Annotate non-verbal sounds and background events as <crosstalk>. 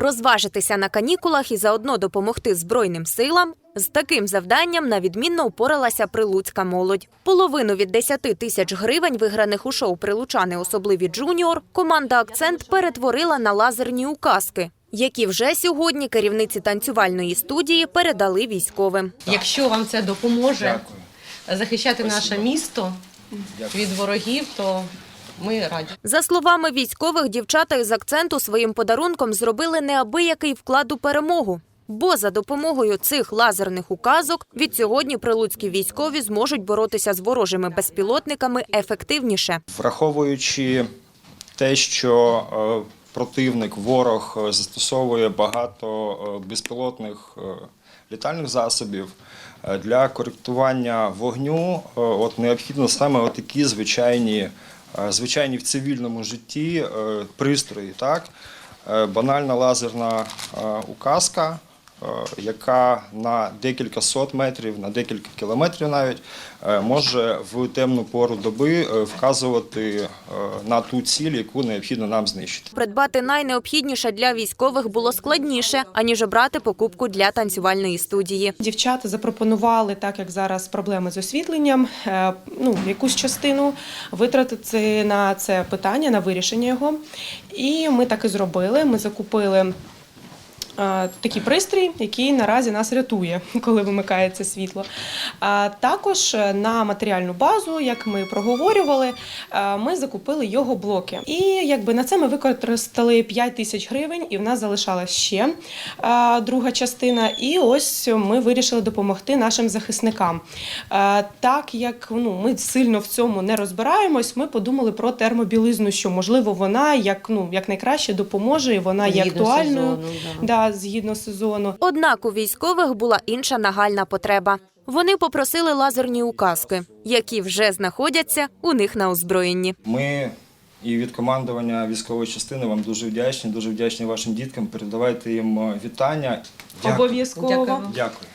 Розважитися на канікулах і заодно допомогти Збройним силам. З таким завданням на відмінно упоралася прилуцька молодь. Половину від 10 тисяч гривень, виграних у шоу Прилучани особливі джуніор, команда Акцент перетворила на лазерні указки, які вже сьогодні керівниці танцювальної студії передали військовим. Якщо вам це допоможе Дякую. захищати наше місто Дякую. від ворогів, то ми раді. За словами військових, дівчата із акценту своїм подарунком зробили неабиякий вклад у перемогу. Бо за допомогою цих лазерних указок від сьогодні прилуцькі військові зможуть боротися з ворожими безпілотниками ефективніше. Враховуючи те, що е, противник, ворог е, застосовує багато е, безпілотних літальних засобів для коректування вогню, от необхідно саме такі звичайні, звичайні в цивільному житті е, пристрої. Так? Е, Банальна лазерна е, указка. Е, Яка на декілька сот метрів, на декілька кілометрів навіть е, може в темну пору доби е, вказувати на ту ціль, яку необхідно нам знищити. Придбати найнеобхідніше для військових було складніше, аніж обрати покупку для танцювальної студії. Дівчата запропонували, так як зараз проблеми з освітленням, ну якусь частину витратити на це питання, на вирішення його. І ми так і зробили. Ми закупили. Такий пристрій, який наразі нас рятує, <laughs> коли вимикається світло. А також е, на матеріальну базу, як ми проговорювали, е, ми закупили його блоки. І якби на це ми використали 5 тисяч гривень, і в нас залишалась ще друга частина. І ось ми вирішили допомогти нашим захисникам. Так як ну, ми сильно в цьому не розбираємось, ми подумали про термобілизну, що можливо вона як ну як найкраще допоможе, і вона є актуальною. сезону, да. Згідно сезону. Однак у військових була інша нагальна потреба. Вони попросили лазерні указки, які вже знаходяться у них на озброєнні. Ми і від командування військової частини вам дуже вдячні, дуже вдячні вашим діткам. Передавайте їм е, вітання. Дякую. Обов'язково. Дякую.